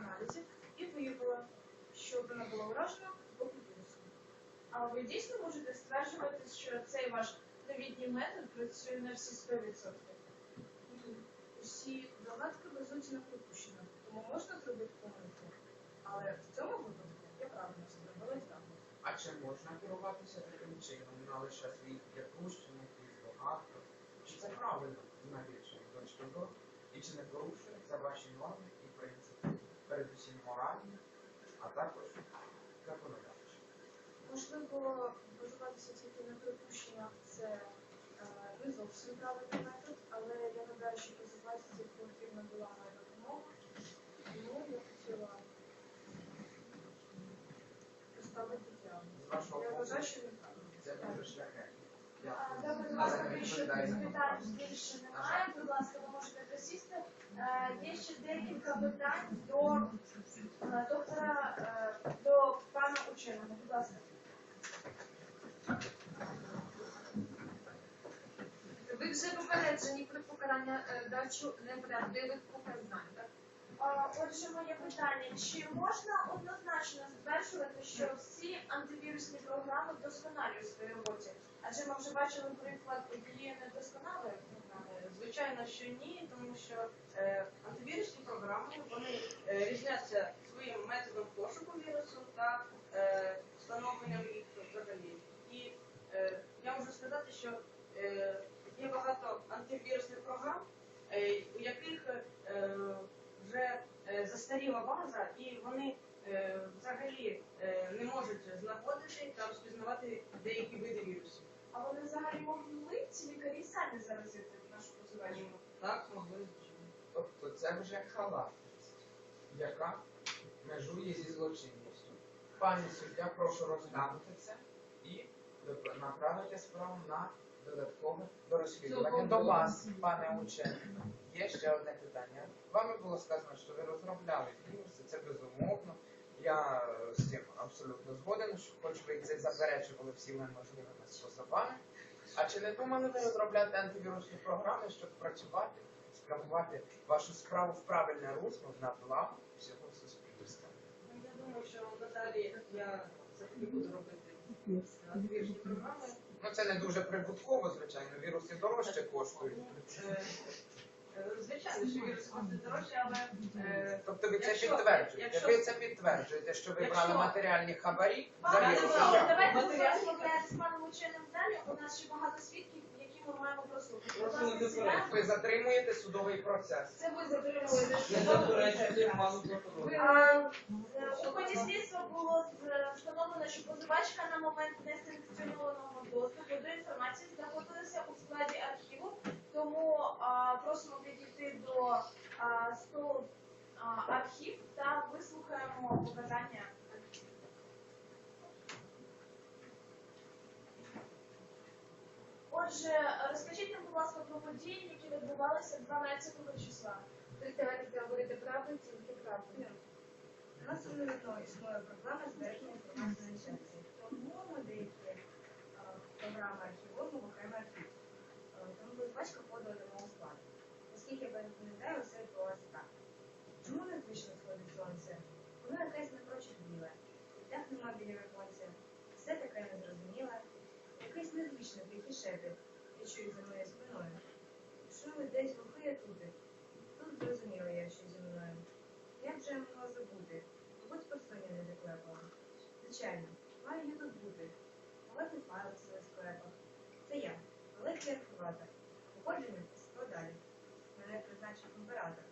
аналізів і виявила, що вона була уражена вірусу. А ви дійсно можете стверджувати, що цей ваш новітній метод працює на всі 100%? Усі догадки базуються на припущеннях, тому можна зробити помилку. Але в цьому випадку я правильно зробила так. А чи можна керуватися таким чином, не лише своїх припущень, яких догадках? Чи це правильно точки зору? І чи не порушує це ваші норми і передусім моральні, а також законодавчі? Можливо, базуватися тільки на припущеннях це е, не зовсім правильний метод, але я гадаю, що базуватися потрібна була моя допомога. Тому я хотіла поставити діагноз. Я вважаю, що неправильно. це дуже шляхетно. А, Дякую. Добре, будь Але ласка, за питань більше немає. Будь ласка, ви можете присісти. Є ще декілька питань до доктора, до пана ученого. Будь ласка. Ви вже попереджені про покарання е, дачу неправдивих показань, так? Отже, моє питання: чи можна однозначно стверджувати, що всі антивірусні програми досконалі у своїй роботі? Адже ми вже бачили приклад однієї недосконалої програми. Звичайно, що ні, тому що е, антивірусні програми вони е, різняться своїм методом пошуку вірусу та е, встановленням їх взагалі. І е, я можу сказати, що е, є багато антивірусних програм, е, у яких е, вже е, застаріла база, і вони е, взагалі е, не можуть знаходити та розпізнавати деякі види вірусів. А вони взагалі могли ці лікарі самі заразити нашу позивачку? Так, могли. Тобто це вже халатність, яка межує зі злочинністю. Пані суддя, прошу розглянути це і направити справу на додаткове розслідування. До вас, пане учений, є ще одне питання. Вами було сказано, що ви розробляли віруси, це безумовно. Я е, з цим абсолютно згоден, хоч ви це заперечували всіма можливими способами. А чи не думали ви розробляти антивірусні програми, щоб працювати, спрямувати вашу справу в правильне русло на благо всього суспільства? Ну, Я думаю, що надалі я все-таки буду робити антивірусні програми. Ну це не дуже прибутково, звичайно. Віруси дорожче коштують. Е, е, Звичайно, що вірус коштує дорожче, але е, Тобто ви це Якщо- підтверджуєте. якщо- Ви це підтверджуєте, що ви Якщо- брали матеріальні хабарі за Пане давайте послухаємо з паном ученим далі. У нас ще багато свідків, які ми маємо прослухати. Прошу не ласка, сідайте. Ви затримуєте судовий процес. Це ви затримали Не заперечуйте пану прокурору. А, е, У ході слідства було з- встановлено, що позивачка на момент несанкціонованого доступу до інформації знаходилася у складі архіву, тому а, просимо підійти до а, столу а, архів та вислухаємо показання. Отже, розкажіть нам, будь ласка, про події, які відбувалися 12 числа. Присягайтеся говорити правду, тільки правду. У нас абсолютно існує проблема збереження інформації. Тому ми деякі програми архівуємо в окремий архів. Тому подала до мого складу. Оскільки я пам'ятаю, все відбувалося так. Чому незвично сходить сонце? Воно якесь напрочуд біле. Так нема біля віконця. Все таке незрозуміле. Якийсь незвичний тихий шепіт, я чую за моєю спиною. Чую десь глухий отути. Тут зрозуміло я, що зі мною. Як же я могла забути? Мабуть, посоня не заклепала. Звичайно, маю я тут бути. Ховати файли в своїх склепах. Це я, великий архіватор. Походження по далі. Мене призначив імператор.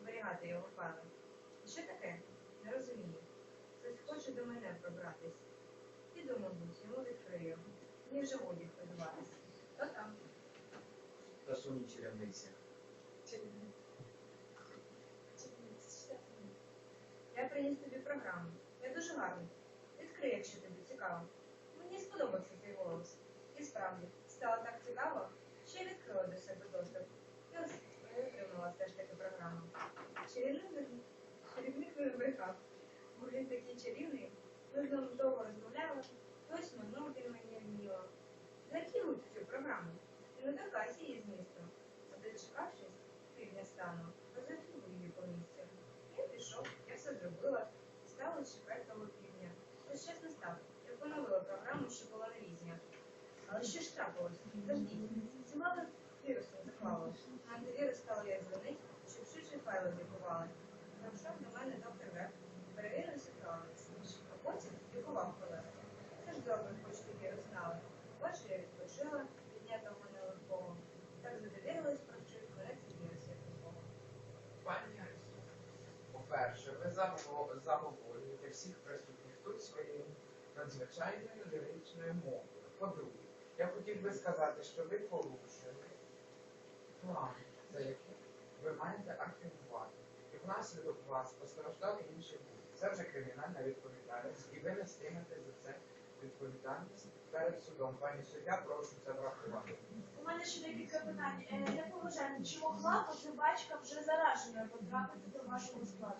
Зберігати його файли. І що таке? Не розумію. Хтось хоче до мене пробратись. Піду, мабуть, йому відкрию. Мені вже годі хвилюватись. Хто там? Та суні черевниця. Я приніс тобі програму. Я дуже гарний. Відкрий, якщо тобі цікаво. Мені сподобався твій голос. І справді, стало так цікаво, розіграші доступ. Я отримала все ж програму. Чарівник вибрикав. Були такий чарівний. Ми з ним довго розмовляли, хтось минув він мені вміло. Закинув цю програму і не доказі її змісту. Дочекавшись, півня стану, розвернув її по місцю. Я пішов, я все зробила, стало 4 півдня. Ось час не став. Я поновила програму, що була на різня. Але що ж трапилось? заждіть, Зівали вірусом заклали. Антивірус став як дзвонить, щоб швидше файли блокували. Прийшов до мене доктор Веб, перевірив ситуацію. А потім лікував колегу. Це ж добре, хоч ти вірус знали. Бачу, я відпочила, піднята в мене легкого. Так задовірилась, мене цей вірус як такого. Пані по-перше, ви заго- всіх присутніх тут своєю надзвичайною ліричною мовою. По-друге, я хотів би сказати, що ви порушили план, за яким ви маєте активувати. І внаслідок вас постраждали інші люди. Це вже кримінальна відповідальність, і ви не нестимете за це відповідальність перед судом. Пані суддя, прошу це врахувати. У мене ще декілька питань. Е, Як ви вважаєте, чи могла позивачка вже зараженою потрапити до вашого складу?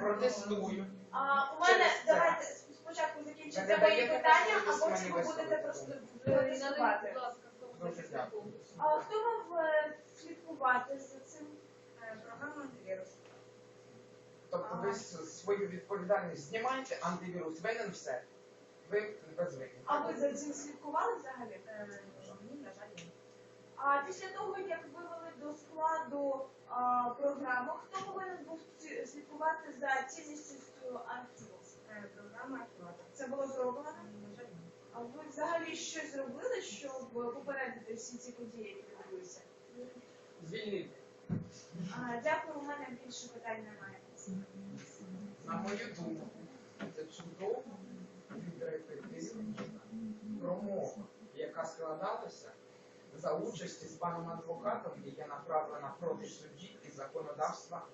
Протестую. А у мене Через це. давайте спочатку закінчиться Ви не мої питання, а потім ви будете просто е, виступати. будь ласка, слово Дуже дякую. А хто мав е, слідкувати за цим? Е, Програма антивірус. Тобто ви свою відповідальність знімаєте, антивірус винен все. Ви безвинні. А ви за цим слідкували взагалі? Е, Ні, на жаль, ні. А після того, як вивели до складу а, програму, хто повинен був слідкувати за цілісністю архіву? Е, Програма активатор. Це було зроблено? А ви взагалі щось зробили, щоб попередити всі ці події, які відбулися? Звільнити. А, Дякую, у мене більше питань немає. На мою думку, це чудово відрепетирована промова, яка складалася за участі з паном адвокатом, є направлена проти судді і законодавства.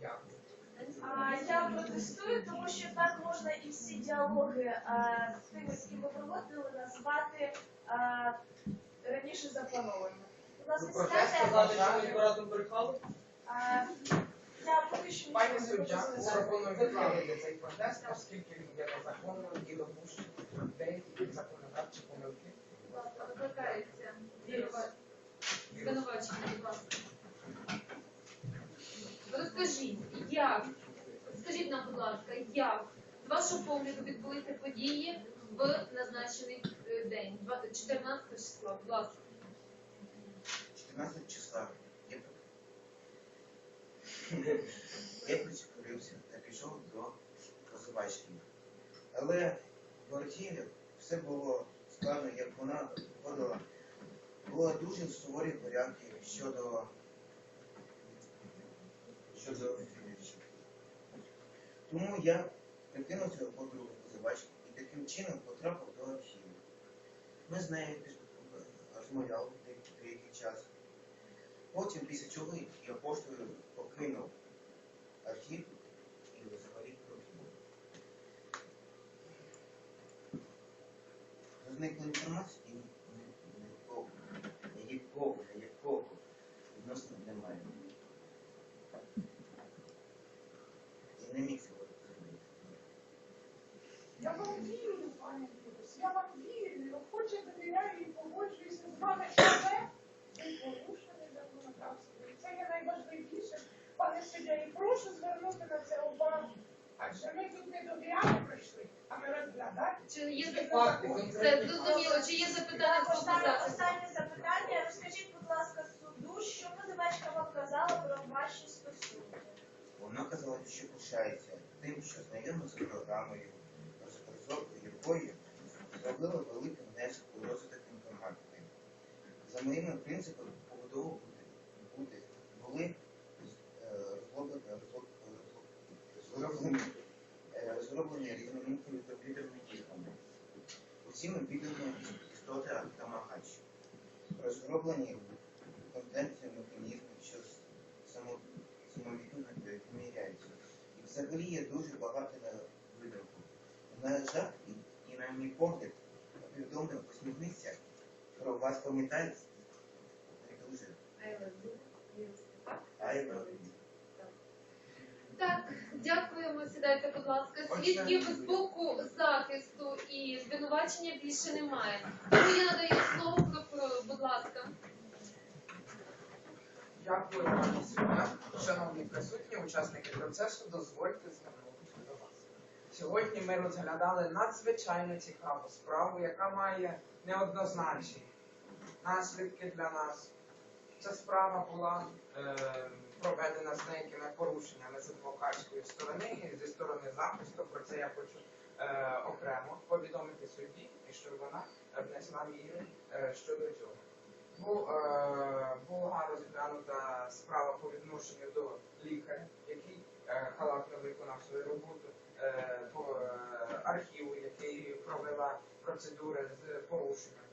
Дякую. Я протестую, тому що так можна і всі діалоги а, з тими, з ким ви проводили, назвати раніше запланованими. Будь ласка, Ви протест сідайте. Сказати, що ми порадом брехали? Я поки що Пані суддя, хочу сказати. цей протест, оскільки він є незаконним і допущені деякі законодавчі помилки. Викликається звинувачення, будь ласка. Розкажіть, як, скажіть нам, будь ласка, як з вашого погляду відбулися події в назначений е, день, 14 числа, будь ласка. 14 числа я, я причепурився та пішов до позивачки. Але в архіві все було складно, як вона подала. Були дуже суворі порядки щодо щодо фільмів. Тому я прикинувся подругу позивачки і таким чином потрапив до архіву. Ми з нею розмовляли деякий, час. Потім, після чого я поштою покинув архів і взагалі покинув. Зникла інформація і ні- ні- нікого, нікого, ніякого відносно немає. Я не міг цього зробити. Я вам я вам вірю, охоче довіряю і погоджуюся з вами, але ви порушили законодавство. Це є найважливіше, пане суддя, і прошу звернути на це увагу. Адже ми тут не до довіряли прийшли, а ми розглядати. Чи є запитання? Це зрозуміло, чи є запитання Останнє, останнє запитання. Розкажіть, будь ласка, суду, що позивачка вам казала про ваші стосунки? Вона казала, що пишається тим, що знайома з програмою, розробкою якої зробила великий внесок у розвиток інформатики. За моїми принципами побудови буде, буде, були е, розроблені, е, розроблені різноманітними комп'ютерними іграми. Усіми відомі істоти Тамагач. Розроблені контентні механізми, що само, самовідно поміряються. І взагалі є дуже багато на видумку. На жаль, мій погляд, повідомлення посміхнися про вас правда. Так, дякуємо. Сідайте, будь ласка. Свідків з боку захисту і звинувачення більше немає. Тому я надаю слово прокурору, будь ласка. Дякую, пані суддя. Шановні присутні, учасники процесу, дозвольте звернутися. Сьогодні ми розглядали надзвичайно цікаву справу, яка має неоднозначні наслідки для нас. Ця справа була е, проведена з деякими порушеннями з адвокатської сторони і зі сторони захисту. Про це я хочу е, окремо повідомити судді, і що вона внесла міри е, щодо цього. Бу, е, була розглянута справа по відношенню до лікаря, який е, халатно виконав свою роботу, архіву, який провела процедури з порушенням.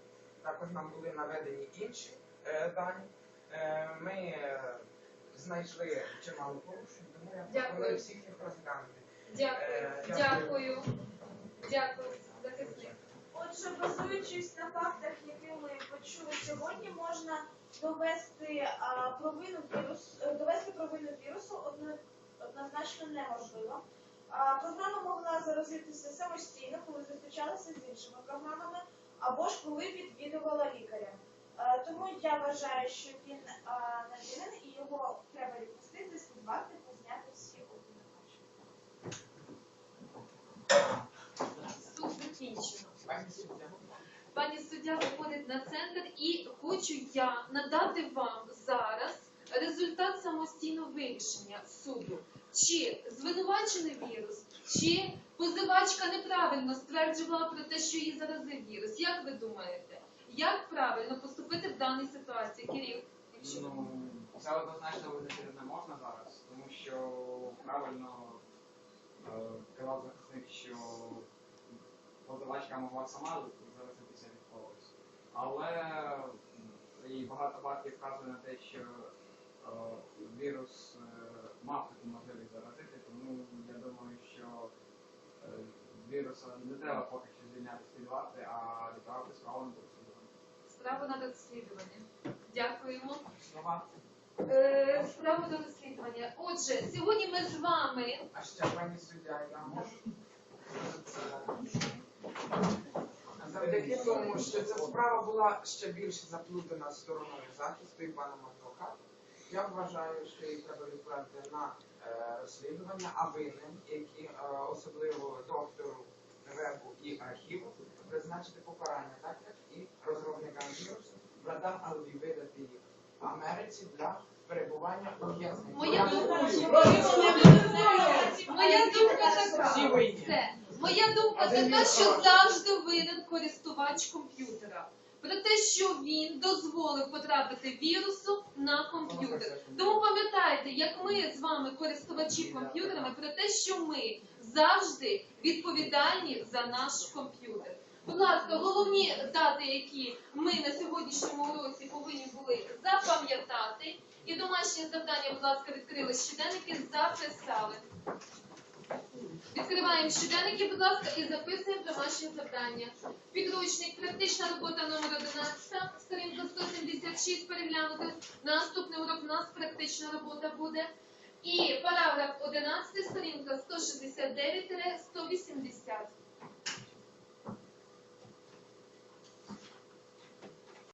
Також нам були наведені інші е, дані. Е, ми е, знайшли чимало порушень, тому я пропоную всіх їх розглянути. Дякую, Е, дякую, дякую, захисник. Отже, базуючись на фактах, які ми почули сьогодні, можна довести провину вірус, е, довести провину вірусу однозначно неможливо. Програма могла заразитися самостійно, коли зустрічалася з іншими програмами, або ж коли відвідувала лікаря. Тому я вважаю, що він винен і його треба відпустити з варти та зняти всі обвинувачення. Пані суддя виходить на центр і хочу я надати вам зараз результат самостійного вирішення суду. Чи звинувачений вірус, чи позивачка неправильно стверджувала про те, що її заразив вірус. Як ви думаєте, як правильно поступити в даній ситуації, Кирил? Якщо Ну, це однозначно визначити не можна зараз, тому що правильно е, казав захисник, що позивачка могла сама заразитися від когось. Але і багато фактів вказує на те, що е, вірус мав таку можливість заразити, тому я думаю, що е, віруса не треба поки що звільняти з варти, а відправити справу на розслідування. справу на розслідування. Дякуємо. Слова. Е, справу до розслідування. Отже, сьогодні ми з вами А ще пані суддя, я можу. Завдяки тому, що ця справа була ще більше заплутана стороною захисту і паном адвокатом, я вважаю, що її треба відправити на е, розслідування, а винним, які е, особливо доктору вебу і архіву, призначити покарання, так як і розробникам вірусу, братам Алві видати їх в Америці для перебування ув'язнення. Моя думка, моя думка така. Моя думка така, що завжди винен користувач комп'ютера. Про те, що він дозволив потрапити вірусу на комп'ютер. Тому пам'ятайте, як ми з вами користувачі комп'ютерами, про те, що ми завжди відповідальні за наш комп'ютер. Будь ласка, головні дати, які ми на сьогоднішньому уроці повинні були запам'ятати. І домашнє завдання, будь ласка, відкрили щоденники, записали. Відкриваємо щоденники, будь ласка, і записуємо домашнє завдання. Підручник, практична робота номер 11, сторінка 176 переглянути. Наступний урок у нас практична робота буде. І параграф 11, сторінка 169-180.